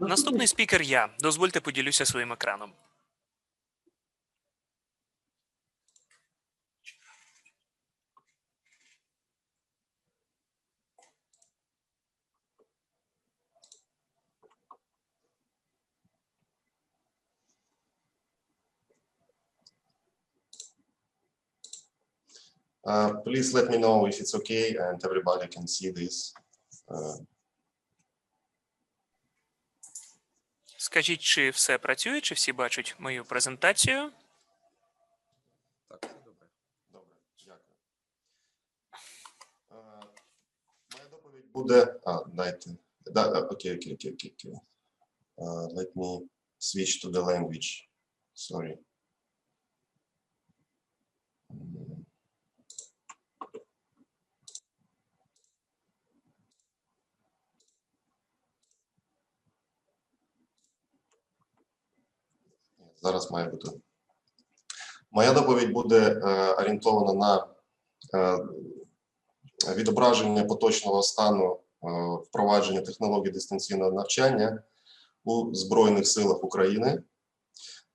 Наступний спікер я. Дозвольте поділюся своїм екраном. Uh, please let me know if it's okay and everybody can see this. Uh, Скажіть, чи все працює, чи всі бачать мою презентацію? Так, все добре. Добре, дякую. Е, Моя доповідь буде. А, дайте. Да, окей, окей, окей, окей, окей. Uh, let me switch to the language. Sorry. Зараз має бути. Моя доповідь буде е, орієнтована на е, відображення поточного стану е, впровадження технологій дистанційного навчання у Збройних силах України.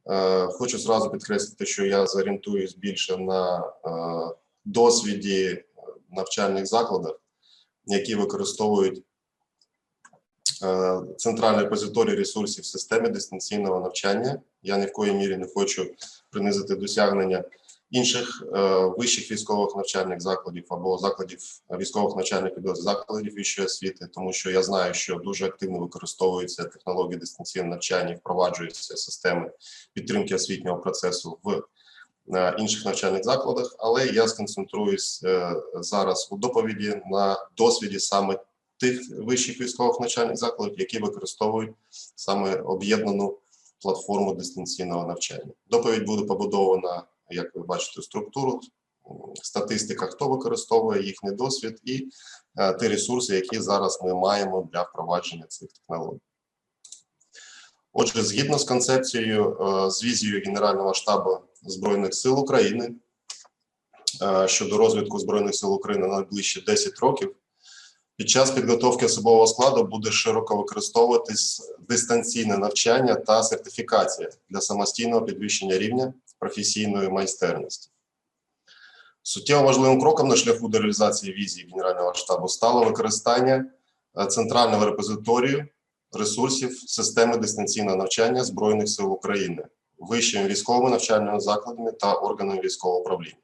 Е, Хочу зразу підкреслити, що я зорієнтуюсь більше на е, досвіді навчальних закладах, які використовують е, центральний репозиторій ресурсів в системі дистанційного навчання. Я ні в коїй мірі не хочу принизити досягнення інших е, вищих військових навчальних закладів або закладів військових навчальних підрозділів, закладів вищої освіти, тому що я знаю, що дуже активно використовуються технології дистанційного навчання, і впроваджуються системи підтримки освітнього процесу в е, інших навчальних закладах, але я сконцентруюсь е, зараз у доповіді на досвіді саме тих вищих військових навчальних закладів, які використовують саме об'єднану платформу дистанційного навчання. Доповідь буде побудована, як ви бачите, структуру, статистика, хто використовує їхній досвід і е, ті ресурси, які зараз ми маємо для впровадження цих технологій. Отже, згідно з концепцією, е, з візією Генерального штабу Збройних сил України е, щодо розвитку Збройних сил України на найближчі 10 років, під час підготовки особового складу буде широко використовуватись дистанційне навчання та сертифікація для самостійного підвищення рівня професійної майстерності. Суттєво важливим кроком на шляху до реалізації візії Генерального штабу стало використання е, центрального репозиторію ресурсів системи дистанційного навчання Збройних сил України вищими військовими навчальними закладами та органами військового управління.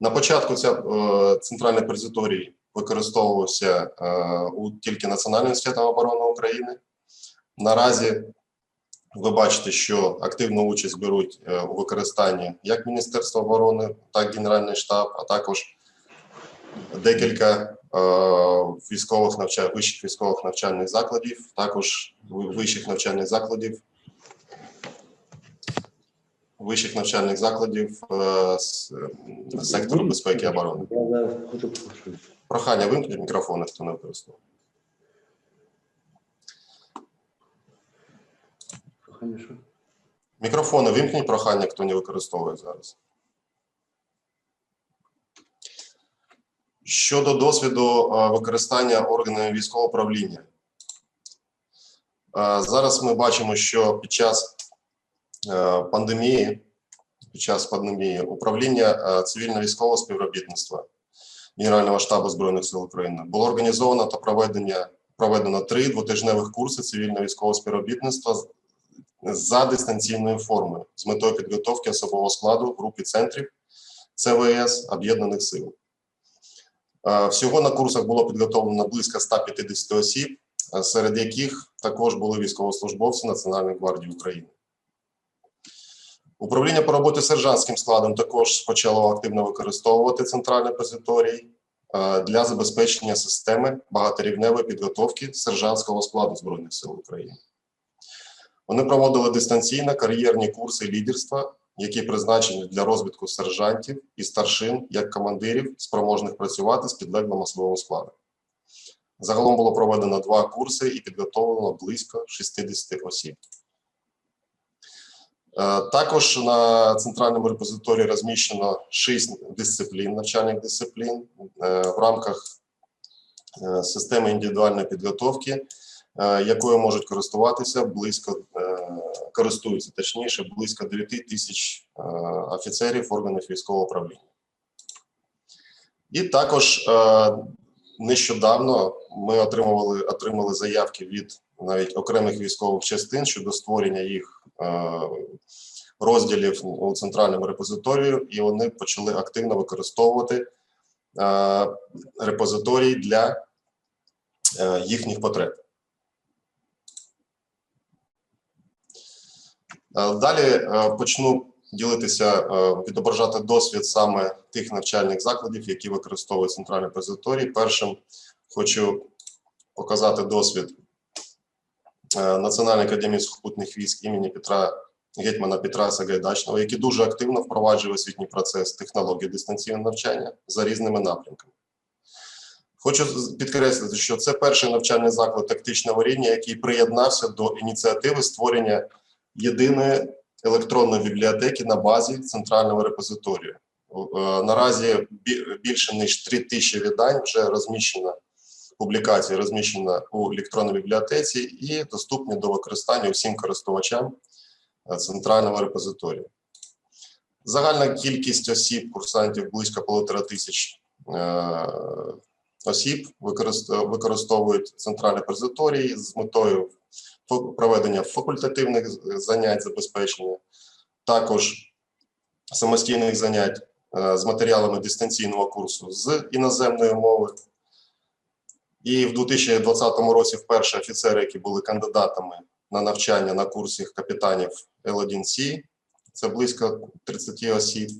На початку ця е, центральний репозиторій використовувався е, у тільки Національним університетом оборони України. Наразі ви бачите, що активну участь беруть е, у використанні як Міністерство оборони, так і Генеральний штаб, а також декілька е, військових навчань, вищих військових навчальних закладів, також вищих навчальних закладів. Вищих навчальних закладів з е, сектору безпеки і оборони. Прохання вимкніть мікрофони, хто не використовує. Прохання, що? Мікрофони вимкніть прохання, хто не використовує зараз. Щодо досвіду е, використання органами військового управління. Е, Зараз ми бачимо, що під час е, пандемії, під час пандемії управління цивільно-військового співробітництва Генерального штабу Збройних сил України було організовано та проведення, проведено три двотижневих курси цивільно-військового співробітництва за дистанційною формою з метою підготовки особового складу в групі центрів ЦВС Об'єднаних Сил. Е, Всього на курсах було підготовлено близько 150 осіб, е, серед яких також були військовослужбовці Національної гвардії України. Управління по роботі сержантським складом також почало активно використовувати центральний позиторій для забезпечення системи багаторівневої підготовки сержантського складу Збройних сил України. Вони проводили дистанційно кар'єрні курси лідерства, які призначені для розвитку сержантів і старшин як командирів, спроможних працювати з підлеглим особовим складом. Загалом було проведено два курси і підготовлено близько 60 осіб. Е, Також на центральному репозиторії розміщено шість дисциплін, навчальних дисциплін е, в рамках е, системи індивідуальної підготовки якою можуть користуватися близько користуються точніше близько 9 тисяч офіцерів органів військового управління. І також нещодавно ми отримували отримали заявки від навіть окремих військових частин щодо створення їх е, розділів у центральному репозиторію, і вони почали активно використовувати е, репозиторій для е, їхніх потреб. Е, Далі почну ділитися, е, відображати досвід саме тих навчальних закладів, які використовують центральний репозиторій. Першим хочу показати досвід е, Національної академії сухопутних військ імені Петра гетьмана Петра Сагайдачного, який дуже активно впроваджує освітній процес технології дистанційного навчання за різними напрямками. Хочу підкреслити, що це перший навчальний заклад тактичного рівня, який приєднався до ініціативи створення єдиної електронної бібліотеки на базі центрального репозиторію. Е, Наразі більше ніж 3 тисячі видань вже розміщено публікації, розміщено у електронній бібліотеці і доступні до використання усім користувачам е, центрального репозиторію. Загальна кількість осіб, курсантів близько полутора тисяч е, осіб використовують центральний репозиторій з метою проведення факультативних занять забезпечення, також самостійних занять е, з матеріалами дистанційного курсу з іноземної мови. І в 2020 році вперше офіцери, які були кандидатами на навчання на курсі капітанів Л1С, це близько 30 осіб,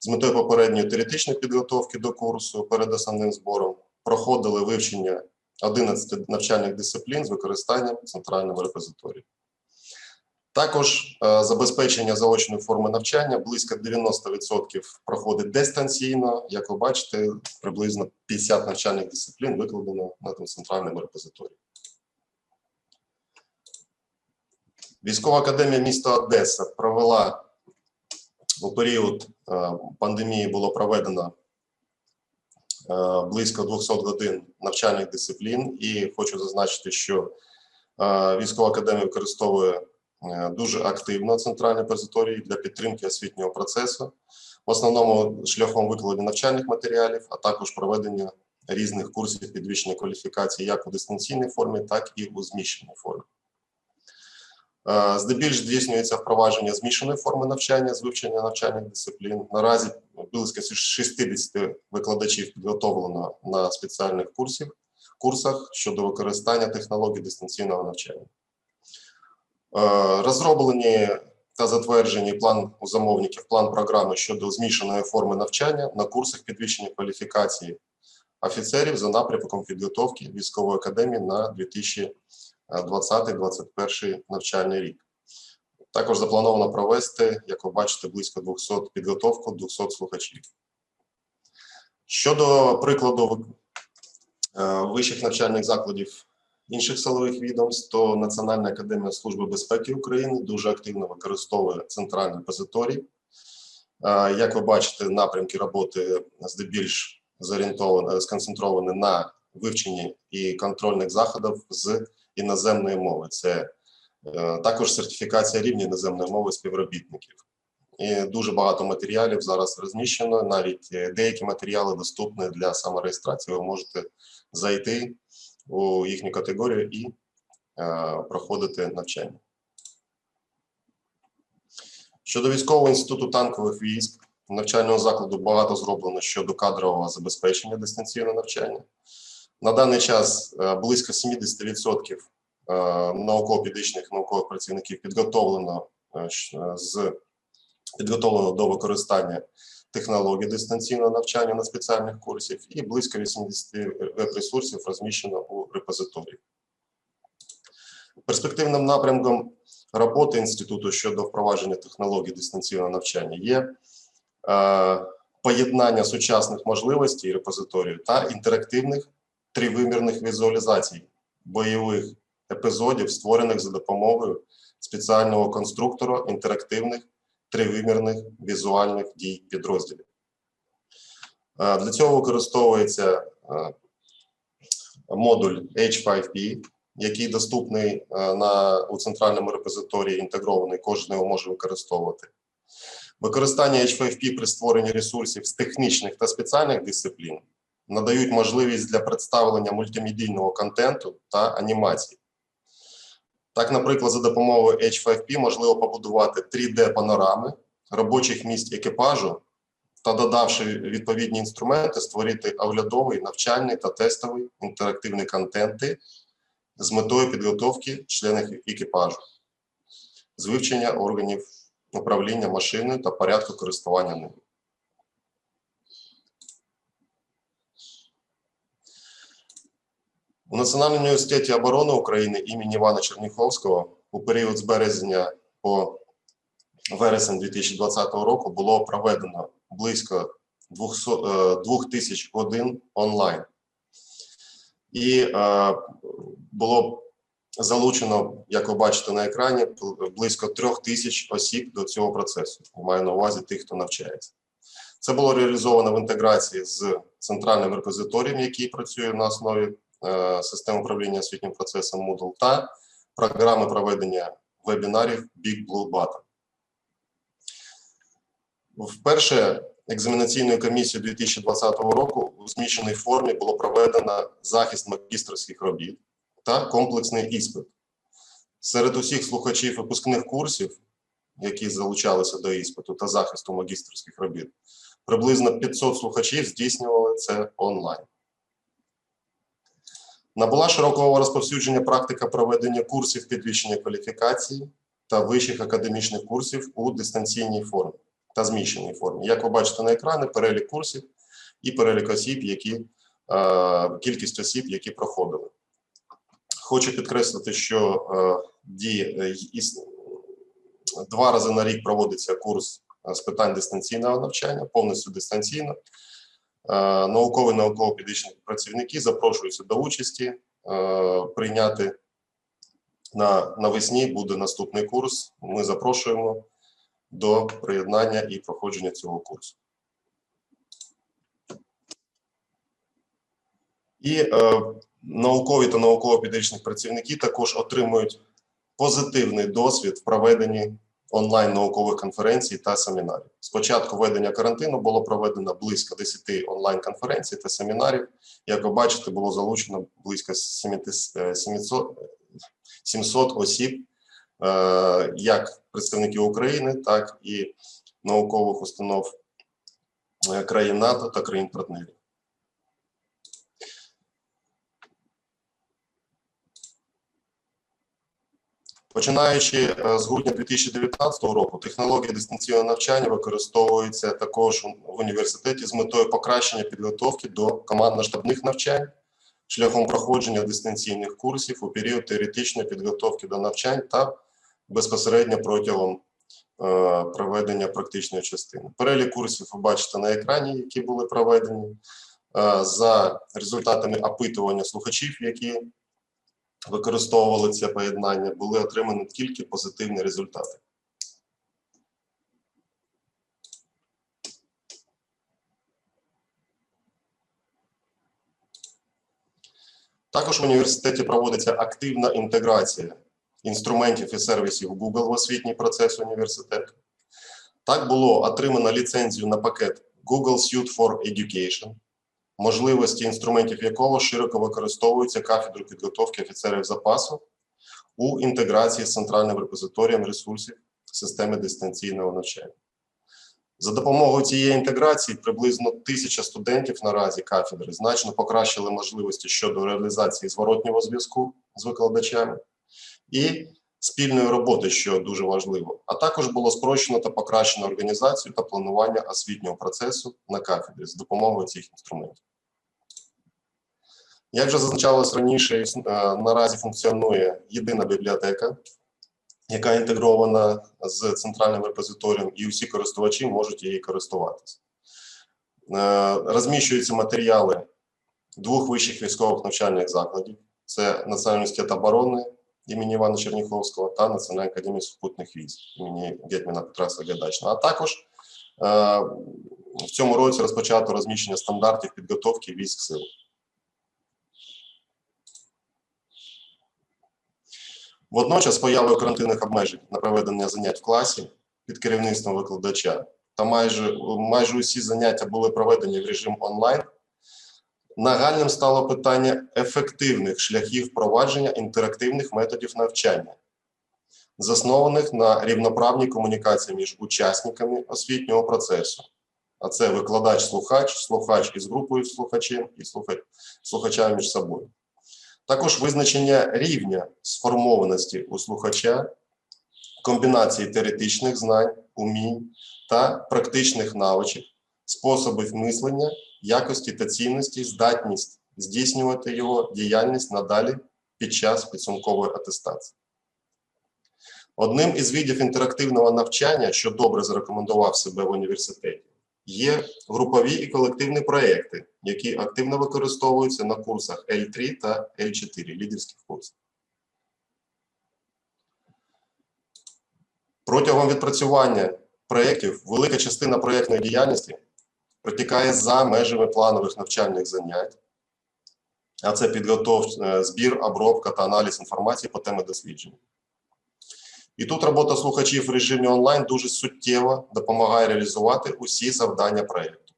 з метою попередньої теоретичної підготовки до курсу перед основним збором проходили вивчення 11 навчальних дисциплін з використанням центрального репозиторію. Також е, забезпечення заочної форми навчання близько 90% проходить дистанційно. Як ви бачите, приблизно 50 навчальних дисциплін викладено на центральному репозиторії. Військова академія міста Одеса провела у період е, пандемії було проведено близько 200 годин навчальних дисциплін, і хочу зазначити, що е, військова академія використовує е, дуже активно центральні репозиторії для підтримки освітнього процесу, в основному шляхом викладення навчальних матеріалів, а також проведення різних курсів підвищення кваліфікації як у дистанційній формі, так і у зміщеній формі. Е, Здебільш здійснюється впровадження змішаної форми навчання з вивчення навчальних дисциплін. Наразі близько 60 викладачів підготовлено на спеціальних курсах, курсах щодо використання технологій дистанційного навчання. Е, Розроблені та затверджені план у замовників, план програми щодо змішаної форми навчання на курсах підвищення кваліфікації офіцерів за напрямком підготовки військової академії на 2000 20-21 навчальний рік. Також заплановано провести, як ви бачите, близько 200 підготовку 200 слухачів. Щодо прикладу е, вищих навчальних закладів інших силових відомств, то Національна академія Служби безпеки України дуже активно використовує центральний репозиторій. Е, Як ви бачите, напрямки роботи здебільш зорієнтовані, сконцентровані на вивченні і контрольних заходів з іноземної мови. Це е, також сертифікація рівня іноземної мови співробітників. І дуже багато матеріалів зараз розміщено. Навіть е, деякі матеріали доступні для самореєстрації. Ви можете зайти у їхню категорію і е, проходити навчання. Щодо військового інституту танкових військ, навчального закладу багато зроблено щодо кадрового забезпечення дистанційного навчання. На даний час е, близько 70% е, науково-педагогічних наукових працівників підготовлено е, з підготовлено до використання технологій дистанційного навчання на спеціальних курсів, і близько 80 веб-ресурсів розміщено у репозиторії. Перспективним напрямком роботи інституту щодо впровадження технологій дистанційного навчання є е, поєднання сучасних можливостей репозиторію та інтерактивних тривимірних візуалізацій бойових епізодів, створених за допомогою спеціального конструктора інтерактивних тривимірних візуальних дій підрозділів. Е, Для цього використовується е, модуль H5P, який доступний е, на, у центральному репозиторії, інтегрований, кожен його може використовувати. Використання H5P при створенні ресурсів з технічних та спеціальних дисциплін надають можливість для представлення мультимедійного контенту та анімацій. Так, наприклад, за допомогою H5P можливо побудувати 3D-панорами робочих місць екіпажу та, додавши відповідні інструменти, створити оглядовий, навчальний та тестовий інтерактивні контенти з метою підготовки членів екіпажу, з вивчення органів управління машиною та порядку користування ними. У Національному університеті оборони України імені Івана Черніховського у період з березня по вересень 2020 року було проведено близько 200, е, 2000 годин онлайн. І е, було залучено, як ви бачите на екрані, близько трьох тисяч осіб до цього процесу. Маю на увазі тих, хто навчається. Це було реалізовано в інтеграції з центральним репозиторієм, який працює на основі е, системи управління освітнім процесом Moodle, та програми проведення вебінарів Big Blue Button. Вперше екзаменаційною комісією 2020 року у зміщеній формі було проведено захист магістрських робіт та комплексний іспит. Серед усіх слухачів випускних курсів, які залучалися до іспиту та захисту магістрських робіт, приблизно 500 слухачів здійснювали це онлайн. Набула широкого розповсюдження практика проведення курсів підвищення кваліфікації та вищих академічних курсів у дистанційній формі та зміщеній формі. Як ви бачите на екрані, перелік курсів і перелік осіб, які, е, кількість осіб, які проходили. Хочу підкреслити, що е, е, два рази на рік проводиться курс з питань дистанційного навчання, повністю дистанційно. Е, Наукові науково-педагогічні працівники запрошуються до участі е, прийняти на навесні буде наступний курс. Ми запрошуємо до приєднання і проходження цього курсу. І е, наукові та науково-педагогічні працівники також отримують позитивний досвід в проведенні онлайн наукових конференцій та семінарів. З початку введення карантину було проведено близько 10 онлайн конференцій та семінарів. Як ви бачите, було залучено близько 700 700 700 осіб, е, як представників України, так і наукових установ е, країн НАТО та країн-партнерів. Починаючи е, з грудня 2019 року, технологія дистанційного навчання використовується також в університеті з метою покращення підготовки до командно-штабних навчань шляхом проходження дистанційних курсів у період теоретичної підготовки до навчань та безпосередньо протягом е, проведення практичної частини. Перелік курсів ви бачите на екрані, які були проведені. Е, За результатами опитування слухачів, які використовували це поєднання, були отримані тільки позитивні результати. Також в університеті проводиться активна інтеграція інструментів і сервісів Google в освітній процес університету. Так було отримано ліцензію на пакет Google Suite for Education, можливості інструментів якого широко використовуються кафедрою підготовки офіцерів запасу у інтеграції з центральним репозиторієм ресурсів системи дистанційного навчання. За допомогою цієї інтеграції приблизно тисяча студентів наразі кафедри значно покращили можливості щодо реалізації зворотнього зв'язку з викладачами і спільної роботи, що дуже важливо. А також було спрощено та покращено організацію та планування освітнього процесу на кафедрі з допомогою цих інструментів. Як вже зазначалось раніше, е, наразі функціонує єдина бібліотека, яка інтегрована з центральним репозиторієм, і усі користувачі можуть її користуватися. Е, Розміщуються матеріали двох вищих військових навчальних закладів: це Національний університет оборони імені Івана Черніховського та Національна академія сухопутних військ імені Гетьмана Петра Сагайдачного. А також е, в цьому році розпочато розміщення стандартів підготовки військ сил. Водночас, появою карантинних обмежень на проведення занять в класі під керівництвом викладача та майже, майже усі заняття були проведені в режим онлайн. Нагальним стало питання ефективних шляхів впровадження інтерактивних методів навчання, заснованих на рівноправній комунікації між учасниками освітнього процесу. А це викладач-слухач, слухач із групою слухачів і слухач, слухачами між собою. Також визначення рівня сформованості у слухача, комбінації теоретичних знань, умінь та практичних навичок, способів мислення, якості та цінності, здатність здійснювати його діяльність надалі під час підсумкової атестації. Одним із видів інтерактивного навчання, що добре зарекомендував себе в університеті, є групові і колективні проекти, які активно використовуються на курсах L3 та L4 лідерських курсів. Протягом відпрацювання проєктів велика частина проєктної діяльності протікає за межами планових навчальних занять, а це підготовка, збір, обробка та аналіз інформації по темі дослідження. І тут робота слухачів в режимі онлайн дуже суттєво допомагає реалізувати усі завдання проєкту.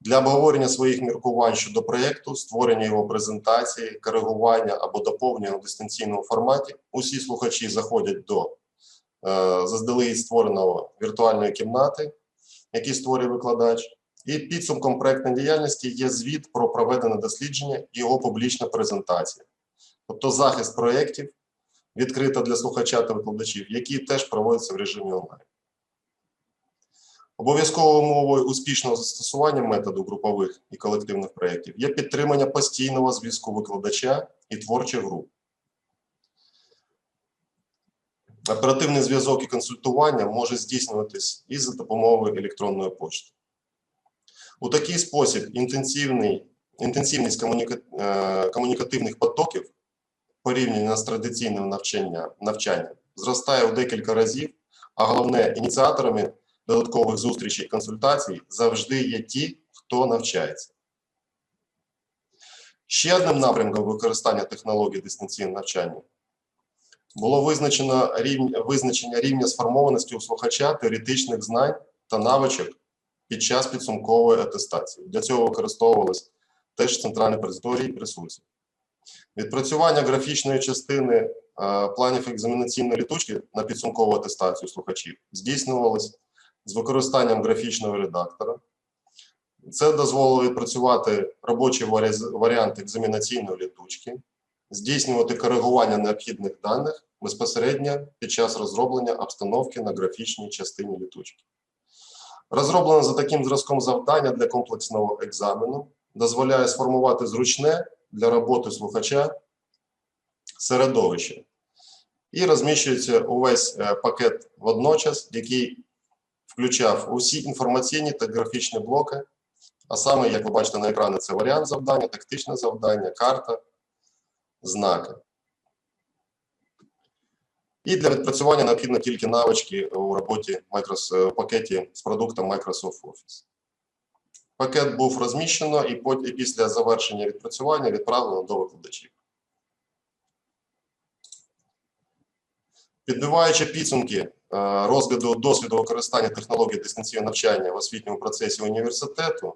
Для обговорення своїх міркувань щодо проєкту, створення його презентації, коригування або доповнення у дистанційному форматі, усі слухачі заходять до е, заздалегідь створеного віртуальної кімнати, який створює викладач, і підсумком проєктної діяльності є звіт про проведене дослідження і його публічна презентація. Тобто захист проєктів відкрита для слухача та викладачів, які теж проводяться в режимі онлайн. Обов'язковою умовою успішного застосування методу групових і колективних проєктів є підтримання постійного зв'язку викладача і творчих груп. Оперативний зв'язок і консультування може здійснюватись і за допомогою електронної почти. У такий спосіб інтенсивний, інтенсивність комуніка, е, комунікативних потоків порівняно з традиційним навчанням, навчанням зростає у декілька разів, а головне, ініціаторами додаткових зустрічей і консультацій завжди є ті, хто навчається. Ще одним напрямком використання технологій дистанційного навчання було визначено рівня, визначення рівня сформованості у слухача теоретичних знань та навичок під час підсумкової атестації. Для цього використовувалися теж центральні предісторії і ресурси. Відпрацювання графічної частини е, планів екзаменаційної літучки на підсумкову атестацію слухачів здійснювалось з використанням графічного редактора. Це дозволило відпрацювати робочий варіант екзаменаційної літучки, здійснювати коригування необхідних даних безпосередньо під час розроблення обстановки на графічній частині літучки. Розроблено за таким зразком завдання для комплексного екзамену дозволяє сформувати зручне для роботи слухача середовище. І розміщується увесь е, пакет водночас, який включав усі інформаційні та графічні блоки. А саме, як ви бачите на екрані, це варіант завдання, тактичне завдання, карта, знаки. І для відпрацювання необхідно тільки навички у роботі Microsoft, пакеті з продуктом Microsoft Office. Пакет був розміщено і після завершення відпрацювання відправлено до викладачів. Підбиваючи підсумки е, розгляду досвіду використання технологій дистанційного навчання в освітньому процесі університету,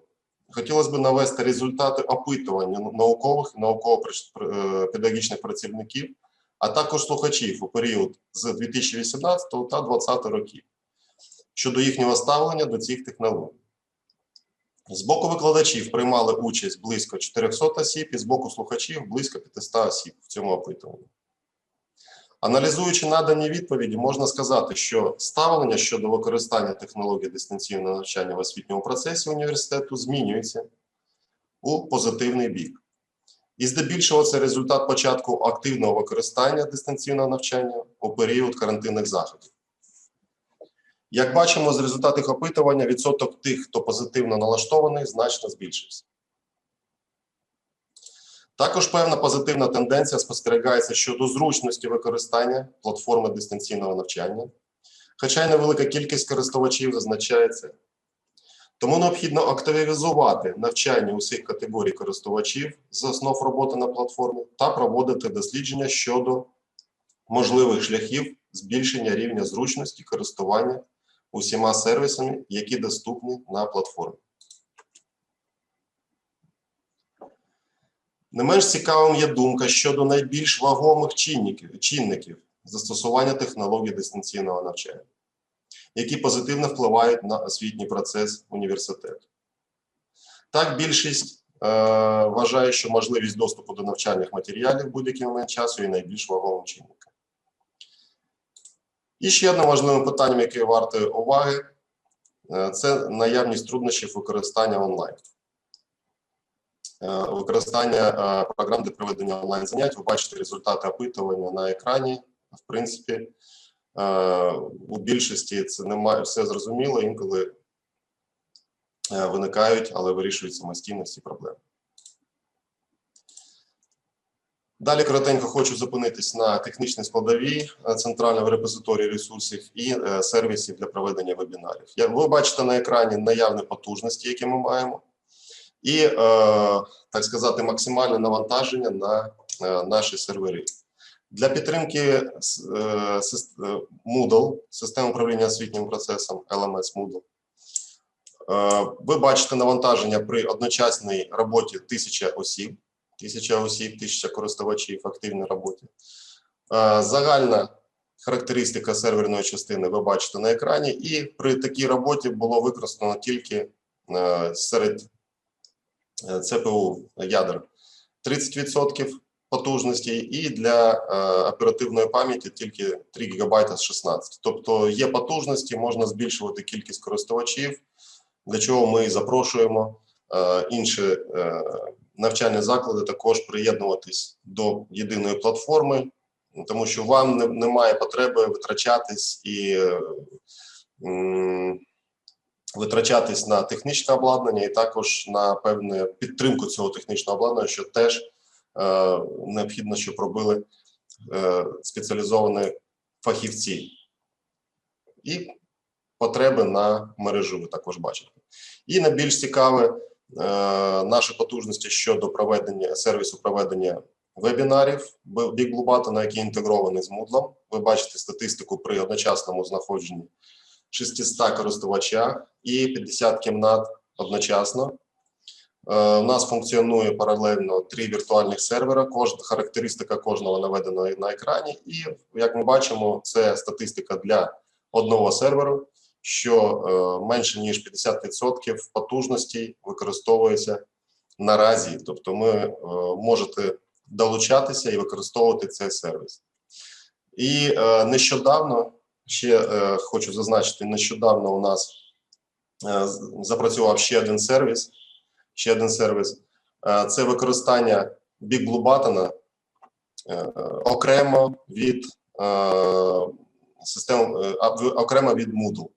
хотілося б навести результати опитування наукових і науково-педагогічних працівників, а також слухачів у період з 2018 та 2020 років щодо їхнього ставлення до цих технологій. З боку викладачів приймали участь близько 400 осіб, і з боку слухачів близько 500 осіб в цьому опитуванні. Аналізуючи надані відповіді, можна сказати, що ставлення щодо використання технологій дистанційного навчання в освітньому процесі університету змінюється у позитивний бік. І здебільшого це результат початку активного використання дистанційного навчання у період карантинних заходів. Як бачимо з результатів опитування, відсоток тих, хто позитивно налаштований, значно збільшився. Також певна позитивна тенденція спостерігається щодо зручності використання платформи дистанційного навчання, хоча й невелика кількість користувачів зазначається. Тому необхідно активізувати навчання усіх категорій користувачів з основ роботи на платформі та проводити дослідження щодо можливих шляхів збільшення рівня зручності користування усіма сервісами, які доступні на платформі. Не менш цікавим є думка щодо найбільш вагомих чинників, чинників застосування технологій дистанційного навчання, які позитивно впливають на освітній процес університету. Так, більшість е, вважає, що можливість доступу до навчальних матеріалів будь-який момент часу є найбільш вагомим чинником. І ще одним важливим питанням, яке варте уваги, е, це наявність труднощів використання онлайн. Е, Використання е, програм для проведення онлайн занять. Ви бачите результати опитування на екрані. В принципі, у більшості це немає все зрозуміло, інколи виникають, але вирішують самостійно всі проблеми. Далі коротенько хочу зупинитись на технічній складовій е, центрального репозиторії ресурсів і е, сервісів для проведення вебінарів. Ви бачите на екрані наявні потужності, які ми маємо, і, е, так сказати, максимальне навантаження на наші сервери. Для підтримки Moodle, системи управління освітнім процесом LMS Moodle, ви бачите навантаження при одночасній роботі 1000 осіб, 1000 осіб, 1000 користувачів в активній роботі. Е, Загальна характеристика серверної частини ви бачите на екрані, і при такій роботі було використано тільки е, серед е, ЦПУ ядер 30% потужності, і для оперативної пам'яті тільки 3 ГБ з 16. Тобто є потужності, можна збільшувати кількість користувачів, для чого ми запрошуємо інші навчальні заклади також приєднуватись до єдиної платформи, тому що вам не, немає потреби витрачатись і м, витрачатись на технічне обладнання і також на певну підтримку цього технічного обладнання, що теж е, необхідно, щоб робили е, спеціалізовані фахівці. І потреби на мережу ви також бачите. І найбільш цікаве наші потужності щодо проведення сервісу проведення вебінарів Big Blue який інтегрований з Moodle. Ви бачите статистику при одночасному знаходженні 600 користувачах і 50 кімнат одночасно. Е, У нас функціонує паралельно три віртуальних сервера. Кожна характеристика кожного наведена на екрані. І як ми бачимо, це статистика для одного серверу, що е, менше ніж 50% потужності використовується наразі. Тобто, ми е, можете долучатися і використовувати цей сервіс. І е, нещодавно ще хочу зазначити: нещодавно у нас запрацював ще один сервіс. Ще один сервіс це використання Big Blue Button окремо від систем, окремо від Moodle.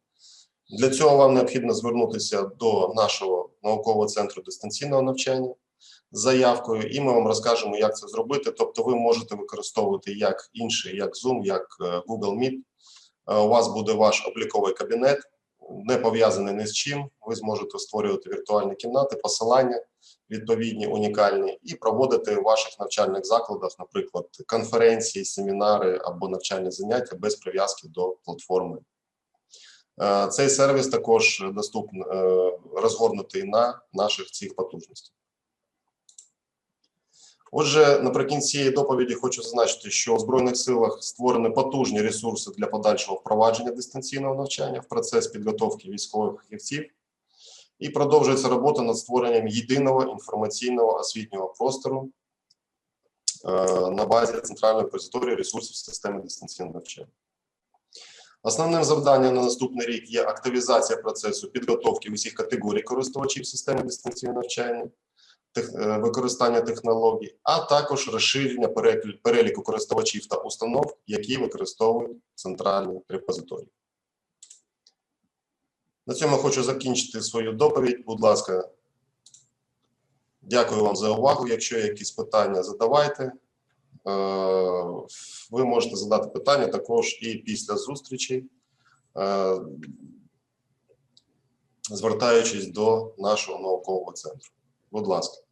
Для цього вам необхідно звернутися до нашого наукового центру дистанційного навчання з заявкою, і ми вам розкажемо, як це зробити. Тобто, ви можете використовувати як інший, як Zoom, як е, Google Meet. Е, У вас буде ваш обліковий кабінет, не пов'язаний ні з чим. Ви зможете створювати віртуальні кімнати, посилання відповідні, унікальні, і проводити в ваших навчальних закладах, наприклад, конференції, семінари або навчальні заняття без прив'язки до платформи. Е, Цей сервіс також доступний е, розгорнутий на наших цих потужностях. Отже, наприкінці цієї доповіді хочу зазначити, що у Збройних силах створені потужні ресурси для подальшого впровадження дистанційного навчання в процес підготовки військових фахівців і продовжується робота над створенням єдиного інформаційного освітнього простору е, на базі центральної репозиторії ресурсів системи дистанційного навчання. Основним завданням на наступний рік є активізація процесу підготовки усіх категорій користувачів системи дистанційного навчання, тех- е, використання технологій, а також розширення переліку користувачів та установ, які використовують центральний репозиторій. На цьому хочу закінчити свою доповідь. Будь ласка, дякую вам за увагу. Якщо є якісь питання, задавайте. Е, Ви можете задати питання також і після зустрічі, е, звертаючись до нашого наукового центру. Будь ласка.